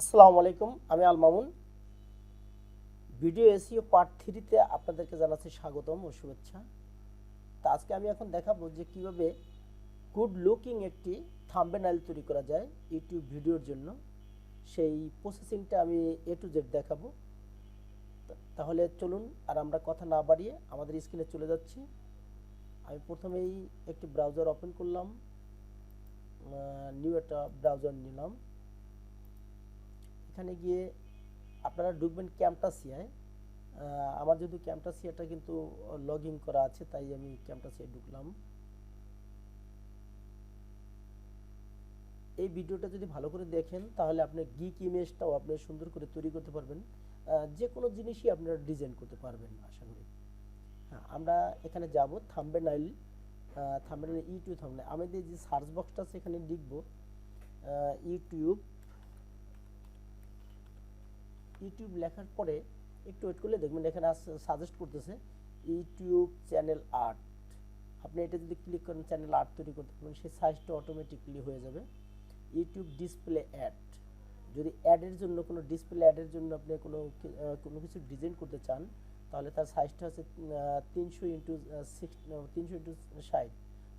আসসালামু আলাইকুম, আমি Al Mamun. Video SEO part থ্রিতে আপনাদেরকে জানাচ্ছি স্বাগতম ও শুভেচ্ছা। তা আজকে আমি এখন দেখাবো যে কীভাবে গুড লুকিং একটি থাম্বেনাইল তৈরি করা যায় ইউটিউব ভিডিওর জন্য। সেই প্রসেসিংটা আমি এ টু জেড দেখাবো। তাহলে চলুন আর আমরা কথা না বাড়িয়ে আমাদের স্ক্রিনে চলে যাচ্ছি। আমি প্রথমেই একটি ব্রাউজার ওপেন করলাম। নিউ একটা ব্রাউজার নিলাম। এখানে গিয়ে আপনারা ঢুকবেন ক্যাম্পটাসিয়ায় আমার যেহেতু ক্যাম্পটাসিয়াটা কিন্তু লগ ইন করা আছে, তাই আমি ক্যাম্পটাসিয়ায় ঢুকলাম। এই ভিডিওটা যদি ভালো করে দেখেন, তাহলে আপনি গিক ইমেজটাও আপনি সুন্দর করে তৈরি করতে পারবেন। যে কোনো জিনিসই আপনারা ডিজাইন করতে পারবেন, আশা করি। হ্যাঁ আমরা এখানে যাব থাম্বেনাইল থাম্বেনাইল ইউটিউব থাম্বেনাইল আমাদের যে সার্চ বক্সটা আছে এখানে লিখব ইউটিউব ইউটিউব লেখার পরে একটু ওয়েট করলে দেখবেন এখানে সাজেস্ট করতেছে ইউটিউব চ্যানেল আর্ট আপনি এটা যদি ক্লিক করেন চ্যানেল আর্ট তৈরি করতে পারবেন, সেই সাইজটা অটোমেটিকলি হয়ে যাবে। ইউটিউব ডিসপ্লে অ্যাড যদি অ্যাডের জন্য কোনো ডিসপ্লে অ্যাডের জন্য আপনি কোনো কোনো কিছু ডিজাইন করতে চান, তাহলে তার সাইজটা হচ্ছে তিনশো ইন্টু সিক্স তিনশো ইন্টু ষাট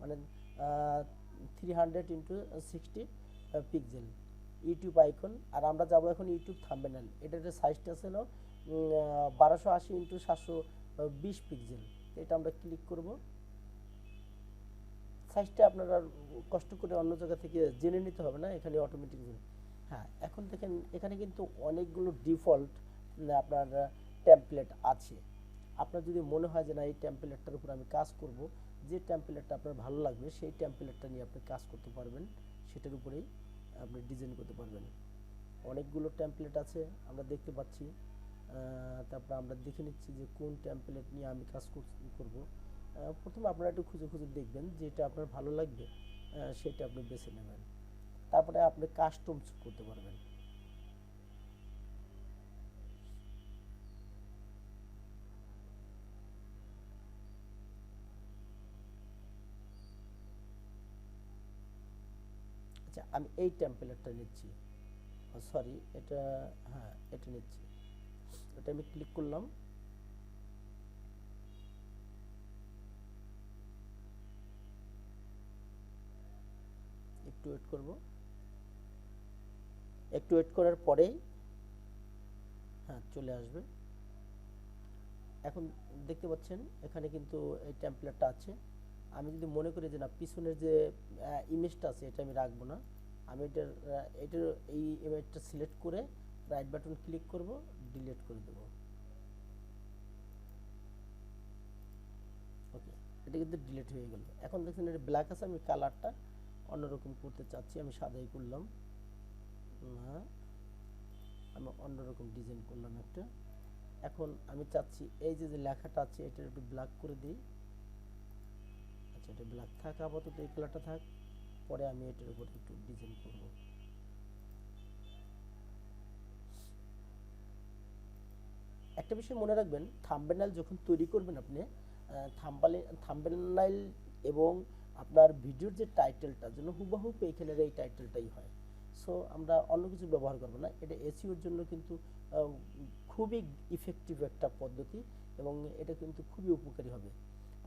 মানে three hundred into sixty pixel YouTube icon, আর আমরা যাব এখন ইউটিউব থাম্বেনাল এটার সাইজটা ছিল বারোশো আশি ইন্টু সাতশো বিশ পিক্সেল এটা আমরা ক্লিক করব। সাইজটা আপনারা কষ্ট করে অন্য জায়গা থেকে জেনে নিতে হবে না, এখানে অটোমেটিক হ্যাঁ এখন দেখেন, এখানে কিন্তু অনেকগুলো ডিফল্ট আপনার টেমপ্লেট আছে। আপনার যদি মনে হয় যে না, এই টেমপ্লেটটার উপর আমি কাজ করব, যে টেমপ্লেটটা আপনার ভালো লাগবে, সেই টেমপ্লেটটা নিয়ে আপনি কাজ করতে পারবেন, সেটার উপরেই আপনি ডিজাইন করতে পারবেন। অনেকগুলো ট্যাম্পলেট আছে, আমরা দেখতে পাচ্ছি। তারপরে আমরা দেখে নিচ্ছি যে কোন ট্যাম্পলেট নিয়ে আমি কাজ করব। প্রথমে আপনারা একটু খুঁজে খুঁজে দেখবেন যেটা আপনার ভালো লাগবে সেটা আপনি বেছে নেবেন। তারপরে আপনি কাস্টম করতে পারবেন। আচ্ছা আমি এই টেম্পলেটটা নিচ্ছি। সরি এটা হ্যাঁ এটা নিচ্ছি। এটা আমি ক্লিক করলাম। একটু ওয়েট করব। একটু ওয়েট করার পরেই হ্যাঁ চলে আসবে। এখন দেখতে পাচ্ছেন, এখানে কিন্তু এই টেমপ্লেটটা আছে। আমি যদি মনে করি যে না, পিছনের যে ইমেজটা আছে, এটা আমি রাখব না, আমি এটার এটার, এই ইমেজটা সিলেক্ট করে রাইট বাটন ক্লিক করব ডিলিট করে দেব। ওকে এটা কিন্তু ডিলিট হয়ে গেল। এখন দেখছেন এটা ব্ল্যাক আছে, আমি কালারটা অন্যরকম করতে চাচ্ছি, আমি সাদাই করলাম। না, আমি অন্যরকম ডিজাইন করলাম একটা। এখন আমি চাচ্ছি, এই যে যে লেখাটা আছে এটা একটু ব্ল্যাক করে দিই। আচ্ছা এটা ব্ল্যাক থাক, আপাতত এই কালারটা থাক, পরে আমি এটার উপর একটু ডিজাইন করব। একটা বিষয় মনে রাখবেন থাম্বনেল যখন তৈরি করবেন আপনি থাম্বালে থাম্বনেল এবং আপনার ভিডিওর যে টাইটেলটা যেন হুবহুব এইখানের এই টাইটেলটাই হয়। সো আমরা অন্য কিছু ব্যবহার করব না, এটা এসিওর জন্য কিন্তু খুবই ইফেক্টিভ একটা পদ্ধতি এবং এটা কিন্তু খুবই উপকারী হবে।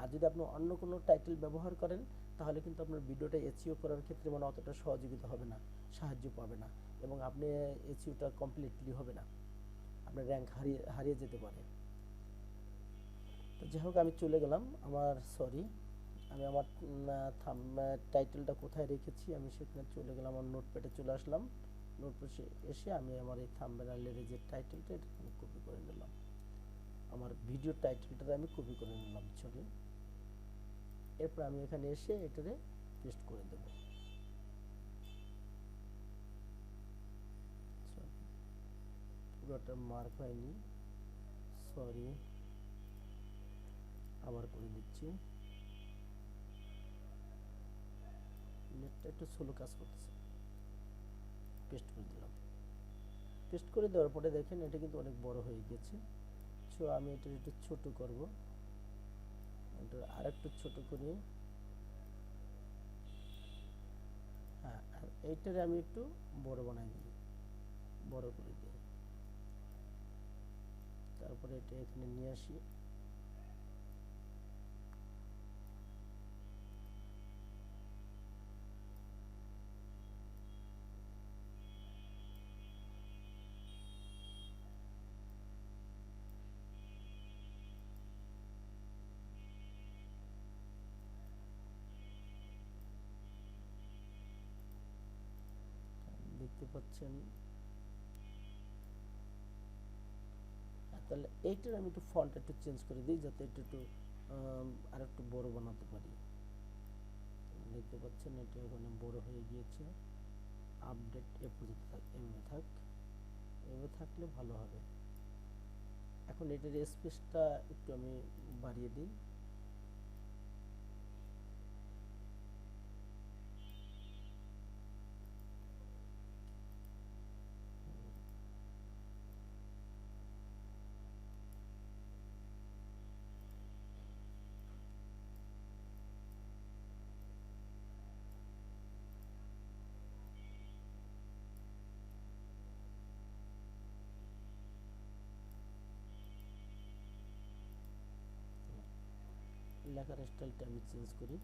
আর যদি আপনি অন্য কোনো টাইটেল ব্যবহার করেন, তাহলে কিন্তু আপনার ভিডিওটা এসিও করার ক্ষেত্রে মানে অতটা সহযোগিতা হবে না, সাহায্য পাবে না এবং আপনি এসিওটা কমপ্লিটলি হবে না। আপনার র্যাঙ্ক হারিয়ে হারিয়ে যেতে পারে। তো যাই হোক, আমি চলে গেলাম আমার সরি আমি আমার থাম টাইটেলটা কোথায় রেখেছি, আমি সেখানে চলে গেলাম, আমার নোটপ্যাডে চলে আসলাম। নোটপ্যাডে এসে আমি আমার এই থাম্বেনালের যে টাইটেলটা এটা আমি কপি করে নিলাম। আমার ভিডিও টাইটেলটা আমি কপি করে নিলাম সরি এরপর আমি এখানে এসে এটারে পেস্ট করে দেব। Sorry, পুরোটা মার্ক হয়নি সরি আবার করে দিচ্ছি। নেটটা একটু স্লো কাজ করতেছে। পেস্ট করে দিলাম। পেস্ট করে দেওয়ার পরে দেখেন এটা কিন্তু অনেক বড় হয়ে গেছে। সো আমি এটা একটু ছোট করব। এটা আরেকটু ছোট করে। হ্যাঁ আর এইটারে আমি একটু বড় বানাই দিই। বড় করে দিই। তারপরে এটা এখানে নিয়ে আসি। পাচ্ছেন তাহলে এইটার আমি একটু ফন্ট একটু চেঞ্জ করে দিই যাতে এটা একটু আর একটু বড় বানাতে পারি। দেখতে পাচ্ছেন এটা এখানে বড় হয়ে গিয়েছে। আপডেট এ পর্যন্ত থাক, এভাবে থাক, এভাবে থাকলে ভালো হবে। এখন এটার স্পেসটা একটু আমি বাড়িয়ে দিই। লেখার স্টাইলটা আমি চেঞ্জ করি।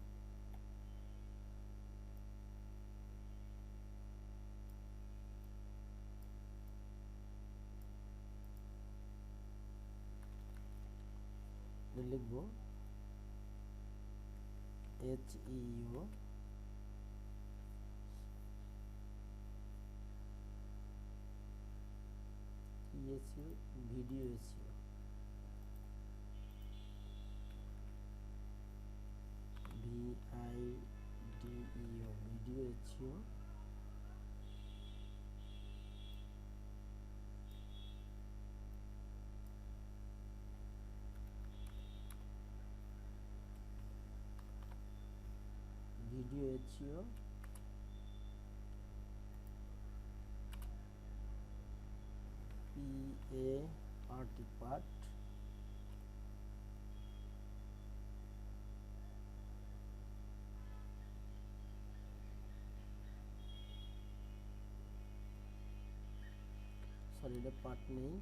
লিখব এইচ ইউ এসিও ভিডিও এসিও video SEO P A R T part sorry এটা পার্ট নেই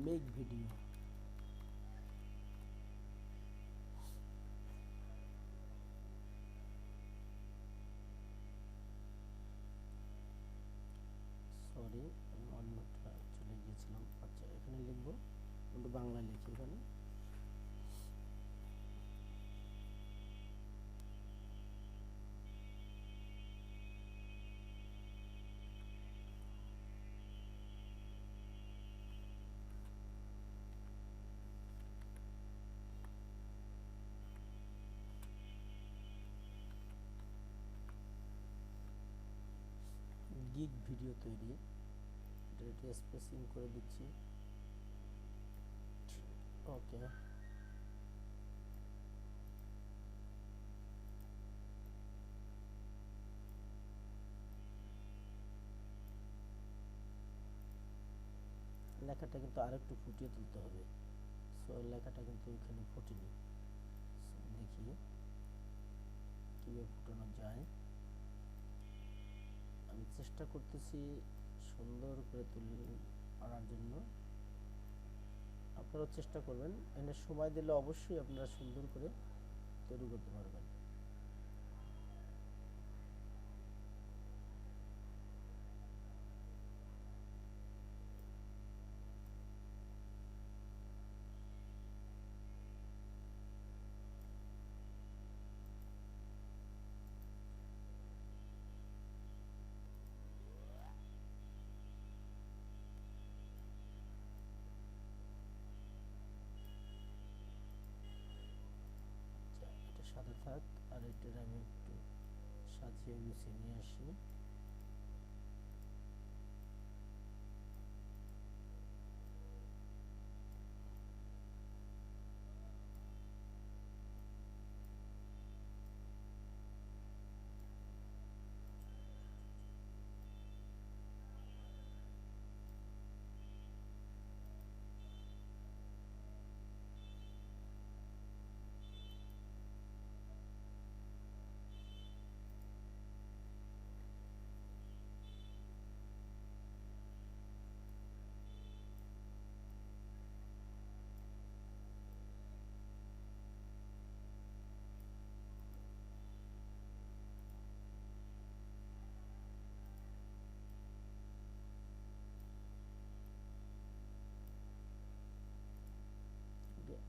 মেক ভিডিও সরি আমি অন্যটা চলে গিয়েছিলাম আচ্ছা এখানে লিখব কিন্তু বাংলা লিখি এখানে গিগ ভিডিও তৈরি। একটু স্পেসিং করে দিচ্ছি। ওকে লেখাটা কিন্তু আরেকটু ফুটিয়ে তুলতে হবে। সো লেখাটা কিন্তু এখানে ফুটিনি। দেখি কীভাবে ফুটানো যায়। আমি চেষ্টা করতেছি সুন্দর করে তুলে আনার জন্য। আপনারাও চেষ্টা করবেন। এনে সময় দিলে অবশ্যই আপনারা সুন্দর করে তৈরি করতে পারবেন আচ্ছা থাক আর এটার আমি একটু সাজিয়ে গুছিয়ে নিয়ে আসি।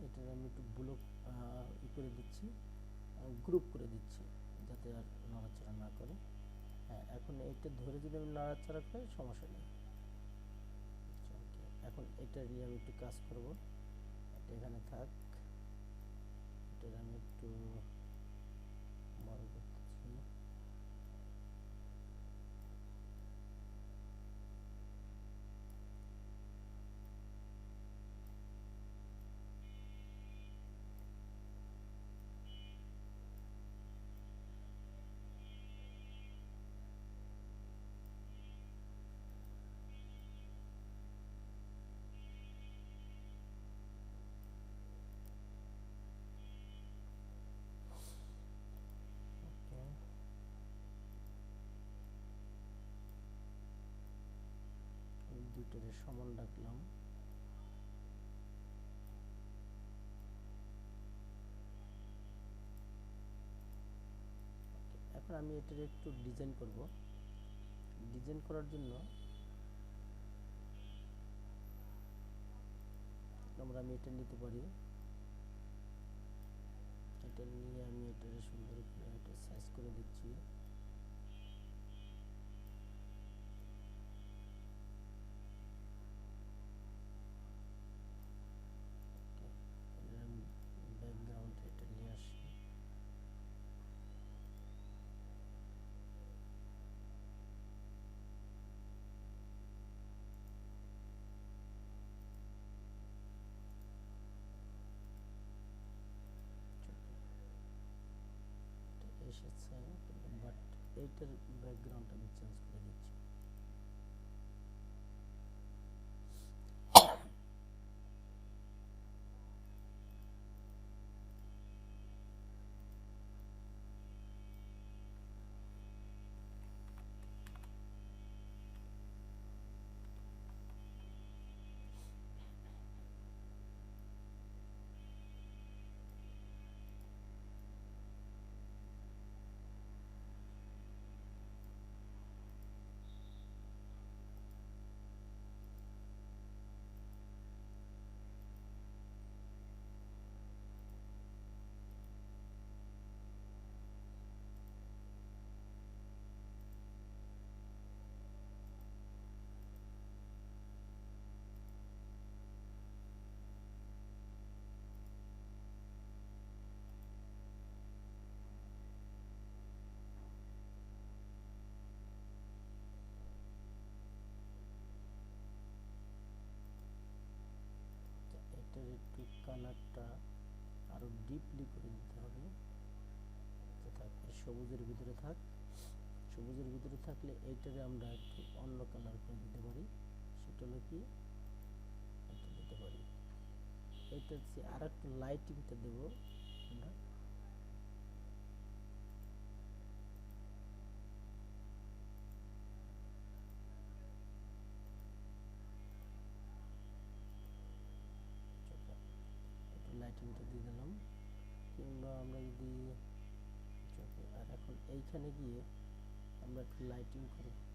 এটার আমি একটু ব্লক ই করে দিচ্ছি গ্রুপ করে দিচ্ছি যাতে আর নড়াচড়া না করে। হ্যাঁ এখন এটা ধরে যদি আমি নাড়াচাড়া করি সমস্যা নেই। আচ্ছা, এখন এটা নিয়ে আমি একটু কাজ করব। এটা এখানে থাক। এটা আমি একটু এই সমান রাখলাম। এখন আমি এটার একটু ডিজাইন করব। ডিজাইন করার জন্য আমরা আমি এটা নিতে পারি। এটা নিয়ে আমি এটা সুন্দর করে এটা সাইজ করে দিচ্ছি। but later background I will change একটু কালারটা আরও ডিপলি করে দিতে হবে। তো থাক সবুজের ভিতরে থাক। সবুজের ভিতরে থাকলে এইটারে আমরা একটু অন্য কালার করে দিতে পারি। সেটা হলো কি? এটা দিতে পারি। এইটার চেয়ে আর একটু লাইটিংটা দেবো আমরা চোখে একটু দিয়ে দিলাম। কিংবা আমরা যদি আর এখন এইখানে গিয়ে আমরা একটু লাইটিং করব।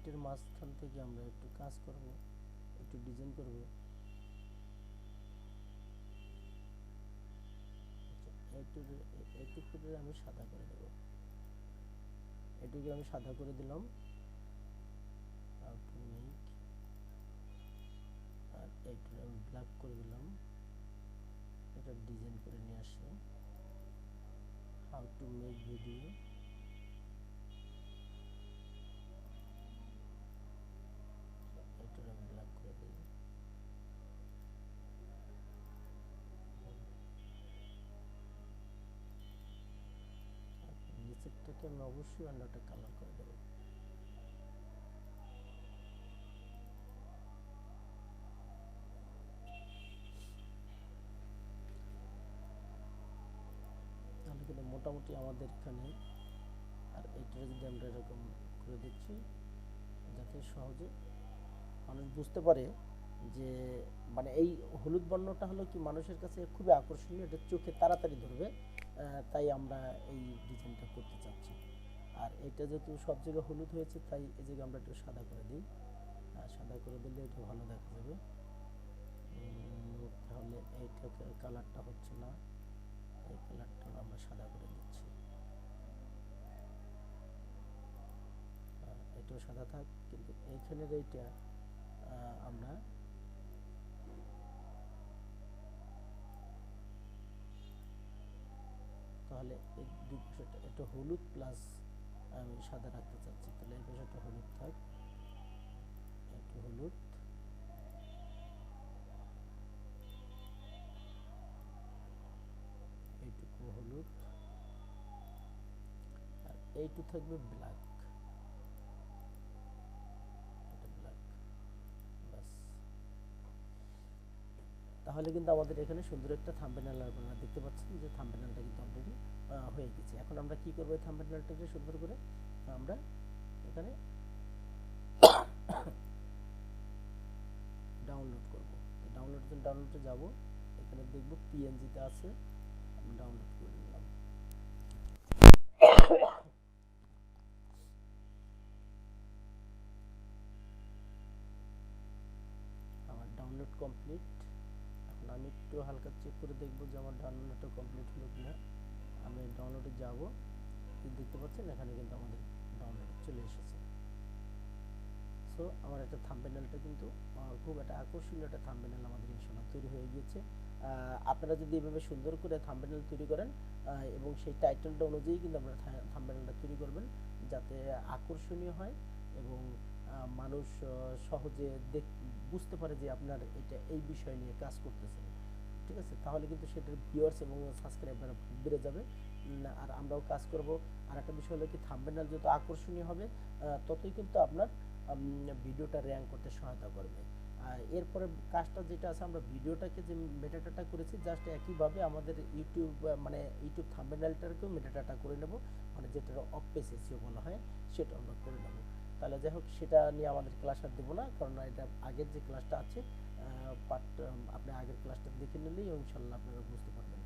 এখন মাঝখান থেকে আমরা একটু কাজ করব, একটু ডিজাইন করব। এইটুকু এইটুকু আমি সাদা করে দেব। এটুকু আমি সাদা করে দিলাম। মেক আর এইটুকু আমি ব্ল্যাক করে দিলাম। এটা ডিজাইন করে নিয়ে আসি। হাউ টু মেক ভিডিও নিচেরটাকে আমি অবশ্যই কালার করে দেবো। মোটামুটি আমাদের এখানে আর এইটা যদি আমরা এরকম করে দিচ্ছি, যাতে সহজে মানুষ বুঝতে পারে যে মানে এই হলুদ বর্ণটা হলো কি মানুষের কাছে খুবই আকর্ষণীয়, এটা চোখে তাড়াতাড়ি ধরবে। তাই আমরা এই ডিজাইনটা করতে চাচ্ছি। আর এটা যেহেতু সব জায়গায় হলুদ হয়েছে, তাই এই জায়গায় আমরা একটু সাদা করে দিই। সাদা করে দিলে এটা ভালো দেখা যাবে। তাহলে এইটা কালারটা হচ্ছে না। এই কালারটা আমরা সাদা করে দিচ্ছি। এটাও সাদা থাক, কিন্তু এইখানের এইটা আমরা তাহলে এটা হলুদ প্লাস আমি সাদা রাখতে চাচ্ছি। তাহলে এই একটা হলুদ থাক, একটু হলুদ। এইটুকু হলুদ। আর এইটু থাকবে ব্ল্যাক তাহলে কিন্তু আমাদের এখানে সুন্দর একটা থাম্বনেল আপনারা দেখতে পাচ্ছেন যে থাম্বনেলটা কিন্তু অলরেডি হয়ে গেছে। এখন আমরা কি করব এই থাম্বনেলটাকে সুন্দর করে? আমরা এখানে ডাউনলোড করব। ডাউনলোড ডাউনলোডে যাব, এখানে দেখব পিএনজিতে আছে আমি ডাউনলোড করে নিলাম। আমার ডাউনলোড কমপ্লিট আমি একটু হালকা চেক করে দেখব যে আমার ডাউনলোডটা কমপ্লিট হলো কিনা। আমি ডাউনলোডে যাব। দেখতে পাচ্ছেন, এখানে কিন্তু আমাদের ডাউনলোড চলে এসেছে। সো আমার একটা থাম্বনেলটা কিন্তু খুব একটা আকর্ষণীয় একটা থাম্বনেল আমাদের ইনশাল্লাহ তৈরি হয়ে গিয়েছে। আপনারা যদি এভাবে সুন্দর করে থাম্বনেল তৈরি করেন এবং সেই টাইটেলটা অনুযায়ী কিন্তু আপনারা থাম্বনেলটা তৈরি করবেন, যাতে আকর্ষণীয় হয় এবং মানুষ সহজে দেখ বুঝতে পারে যে আপনার এটা এই বিষয় নিয়ে কাজ করতেছেন ঠিক আছে? তাহলে কিন্তু সেটার ভিউয়ার্স এবং সাবস্ক্রাইবার বেড়ে যাবে। আর আমরাও কাজ করব। আর একটা বিষয় হলো কি থাম্বনেল যত আকর্ষণীয় হবে ততই কিন্তু আপনার ভিডিওটা র্যাঙ্ক করতে সহায়তা করবে। আর এরপরে কাজটা যেটা আছে, আমরা ভিডিওটাকে যে মেটাটাটা করেছি জাস্ট একইভাবে আমাদের ইউটিউব মানে ইউটিউব থাম্বনেলটাকেও মেটাটাটা করে নেব। মানে যেটা অফ পেজ এসিও বলা হয়, সেটা আমরা করে নেব। তাহলে যাই হোক, সেটা নিয়ে আমাদের ক্লাস আর দেবো না, কারণ এটা আগের যে ক্লাসটা আছে পার্ট আপনি আগের ক্লাসটা দেখে নিলেই ইনশাল্লাহ আপনারা বুঝতে পারবেন।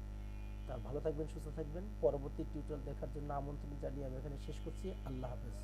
তা ভালো থাকবেন, সুস্থ থাকবেন। পরবর্তী টিউটোরিয়াল দেখার জন্য আমন্ত্রণ জানিয়ে আমি এখানে শেষ করছি। আল্লাহ হাফেজ।